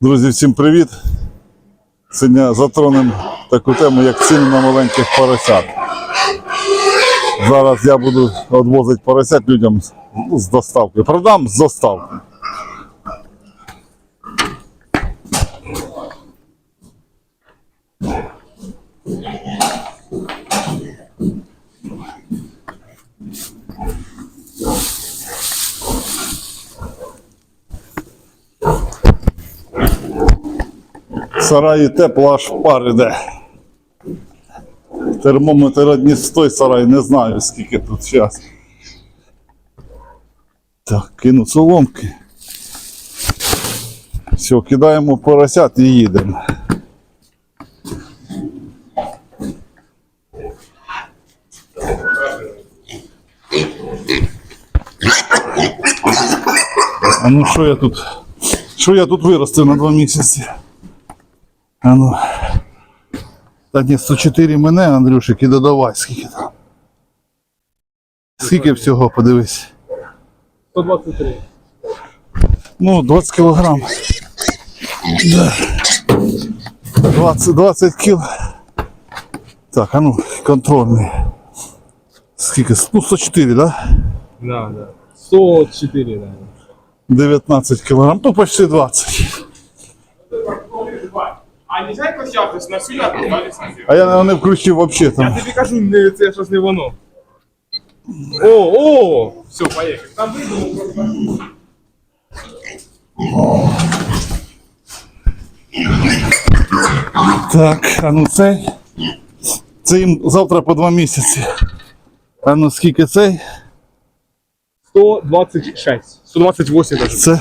Друзі, всім привіт! Сьогодні затронемо таку тему, як ціни на маленьких поросят. Зараз я буду відвозити поросят людям з- доставкою. з доставки. Продам з доставки. Сараї тепло аж пар іде. Термометр одні з той сарай, не знаю скільки тут зараз. Так, кину соломки. Все, кидаємо поросят і їдемо. А ну що я тут? Що я тут виростив на два місяці? Ну. Та ні, 104 мене, Андрюшик, і додавай, скільки там. Скільки всього, подивись. 123. Ну, 20 кілограм. Да. 20, 20 кіл. Так, а ну, контрольний. Скільки? Ну, 104, да? Да, да. 104, да. 19 кілограм, ну почти 20. А нельзя якось якось на ліцензію? А я не включив вообще Я там. тобі кажу, не, це щось не воно. О, о! Все, поїхали. Там видно. Так, а ну цей. Це їм завтра по 2 місяці. А ну скільки цей? 126. 128 даже. Це,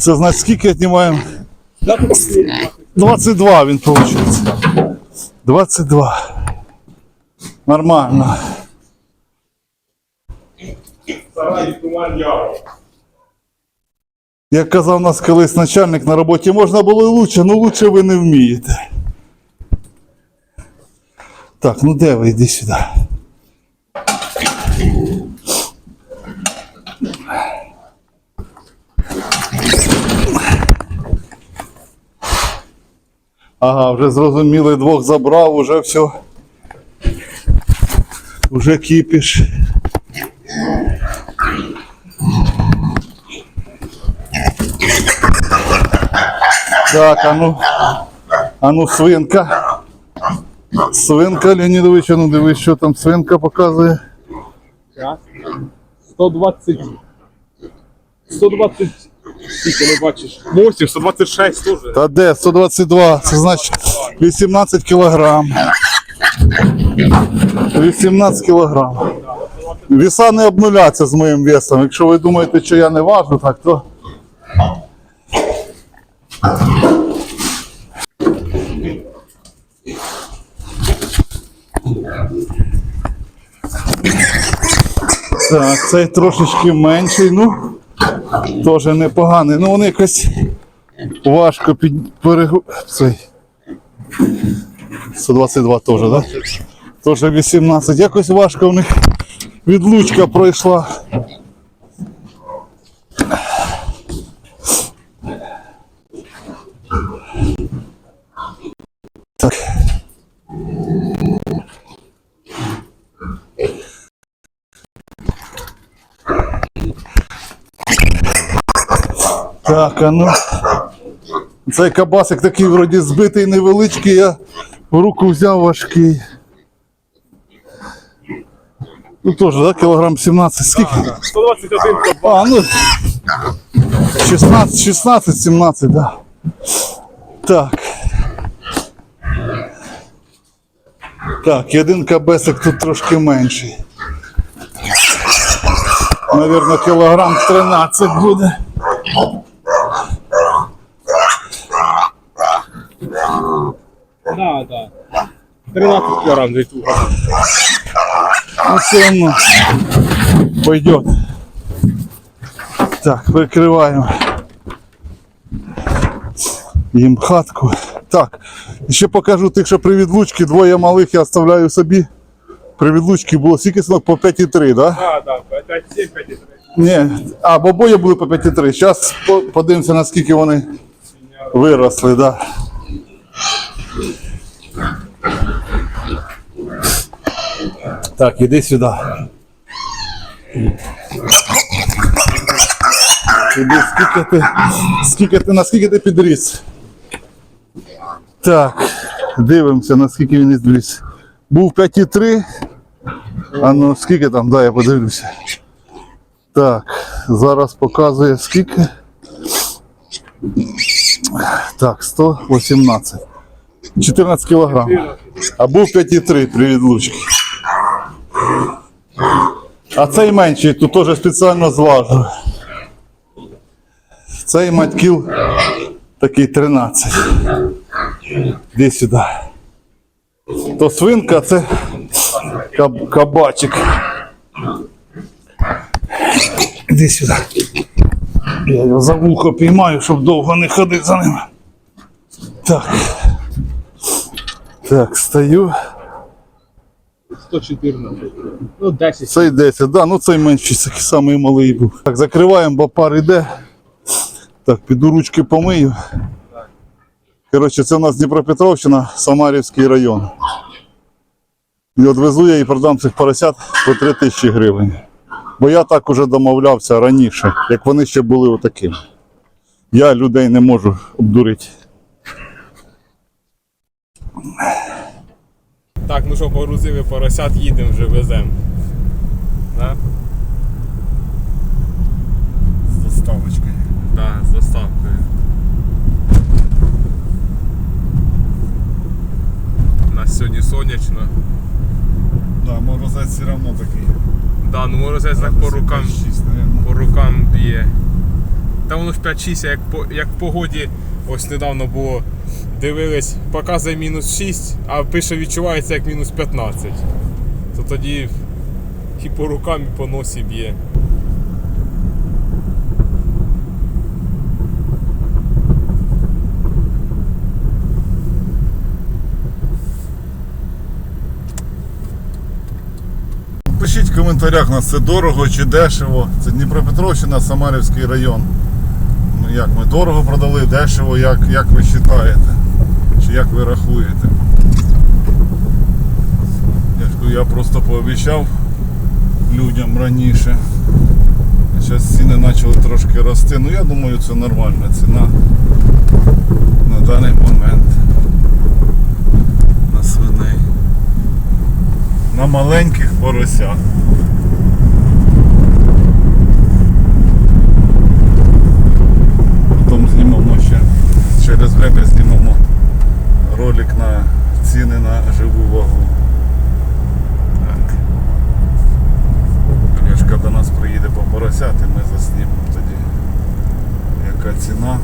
це значить скільки віднімаємо? Да, 22 він виходить. 22. Нормально. Як казав нас колись начальник на роботі, можна було і лучше, але лучше ви не вмієте. Так, ну де ви? Іди сюди. Ага, вже зрозуміли, двох забрав, уже все. Уже кіпіш. Так, а ну. А ну, свинка. Свинка, Леонідович, а ну дивись, що там свинка показує. Раз. 120. 120. Скільки не бачиш? 8, 126 теж. Та де? 122. Це значить 18 кілограм. 18 кілограм. Віса не обнуляться з моїм весом. Якщо ви думаєте, що я не важу, так то. Так, цей трошечки менший, ну теж непоганий. Ну вони якось важко під перегу... Цей. 122 теж, так? Да? Теж 18. Якось важко в них відлучка пройшла. Так, а ну. Цей кабасик такий вроді збитий невеличкий, я в руку взяв важкий. Ну теж, да, кілограм 17. Скільки? 121 кабан. А, ну 16, 16, 17, да. Так. Так, і один кабесик тут трошки менший. Наверно, кілограм 13 буде. Да, да. 13 килограмм. Ну, все равно пойдет. Так, прикриваємо їм хатку. Так, ще покажу тих, що при відлучці двоє малих я оставляю собі. При відлучці було скільки синок по 5,3, да? Да, да, 5-7, 5 Ні, а, бо обоє були по 5,3. Зараз подивимося, наскільки вони Виросли, да. Так, іди сюди. Іди, скільки ти, скільки ти, наскільки ти підріс? Так, дивимося, наскільки він підріс. Був 5,3. А ну скільки там, да, я подивлюся. Так, зараз показує скільки. Так, 118. 14 кілограм. А був 5,3 при відлучці. А цей менший тут теж спеціально зважив. Цей мать кіл такий 13. Іди сюди. То свинка, це каб- кабачик. Іди сюди. Я його за вухо піймаю, щоб довго не ходити за ним. Так. Так, стою. 114. Ну, 10. Цей 10, да, ну цей менший, такий самий малий був. Так, закриваємо, бо пар іде. Так, піду ручки помию. Коротше, це у нас Дніпропетровщина, Самарівський район. І відвезу я і продам цих поросят по 3 тисячі гривень. Бо я так уже домовлявся раніше, як вони ще були отакими. Я людей не можу обдурити. Так, ну що, погрузили поросят, їдемо вже веземо. Да? З доставочкою. Да, з доставкою. У нас сьогодні сонячно. Да, морозець все одно такий. Да, ну морозець так по рукам, по рукам б'є. Та воно ж 5-6, як по, як погоді, ось недавно було, дивились, показує мінус 6, а пише відчувається як мінус 15. То тоді і по рукам, і по носі б'є. Пишіть в коментарях, нас це дорого чи дешево. Це Дніпропетровщина, Самарівський район. Як ми дорого продали, дешево, як, як ви вважаєте? Чи як ви рахуєте? Я просто пообіцяв людям раніше. Зараз ціни почали трошки рости. Ну я думаю, це нормальна ціна на даний момент. На свиней на маленьких поросях. Потім знімемо ще время знімемо ролик на ціни на живу вагу. Так. Олешка до нас приїде по поросяти, ми заснімемо тоді яка ціна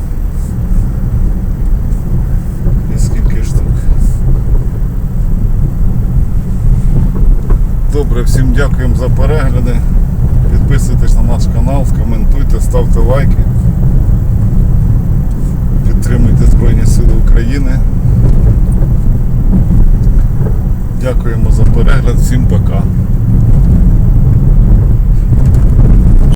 і скільки штук. Добре, всім дякуємо за перегляди. Підписуйтесь на наш канал, коментуйте, ставте лайки. Підтримуйте Збройні Сили України. Дякуємо за перегляд, всім пока.